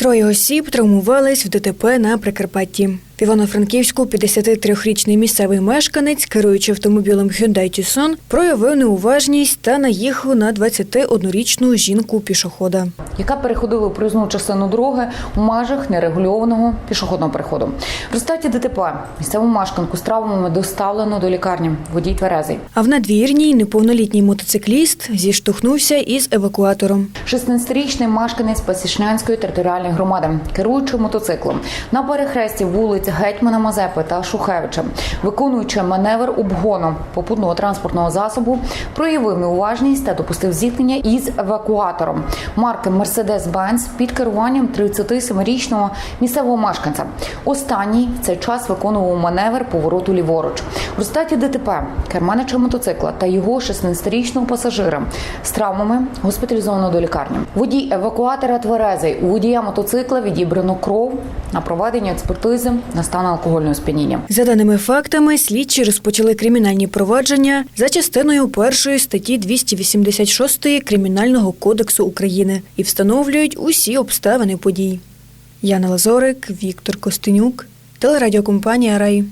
Троє осіб травмувались в ДТП на Прикарпатті. В Івано-Франківську 53-річний місцевий мешканець, керуючи автомобілем Hyundai Tucson, проявив неуважність та наїхав на 21-річну жінку-пішохода. яка переходила у проїзну частину дороги у межах нерегульованого пішохідного переходу. В результаті ДТП місцеву мешканку з травмами доставлено до лікарні. Водій тверезий. А в надвірній неповнолітній мотоцикліст зіштовхнувся із евакуатором. 16-річний мешканець Пасічнянської територіальної громади, керуючи мотоциклом на перехресті вулиць Гетьмана Мазепи та Шухевича, виконуючи маневр обгону попутного транспортного засобу, проявив неуважність та допустив зіткнення із евакуатором марки Mercedes-Benz під керуванням 37-річного місцевого мешканця. Останній в цей час виконував маневр повороту ліворуч. В результаті ДТП керманича мотоцикла та його 16-річного пасажира з травмами госпіталізовано до лікарні. Водій евакуатора тверезий. У водія мотоцикла відібрано кров на проведення експертизи на стан алкогольного сп'яніння. За даними фактами, слідчі розпочали кримінальні провадження за частиною першої статті 286 Кримінального кодексу України і встановлюють усі обставини подій. Яна Лазорик, Віктор Костенюк, телерадіокомпанія Рай.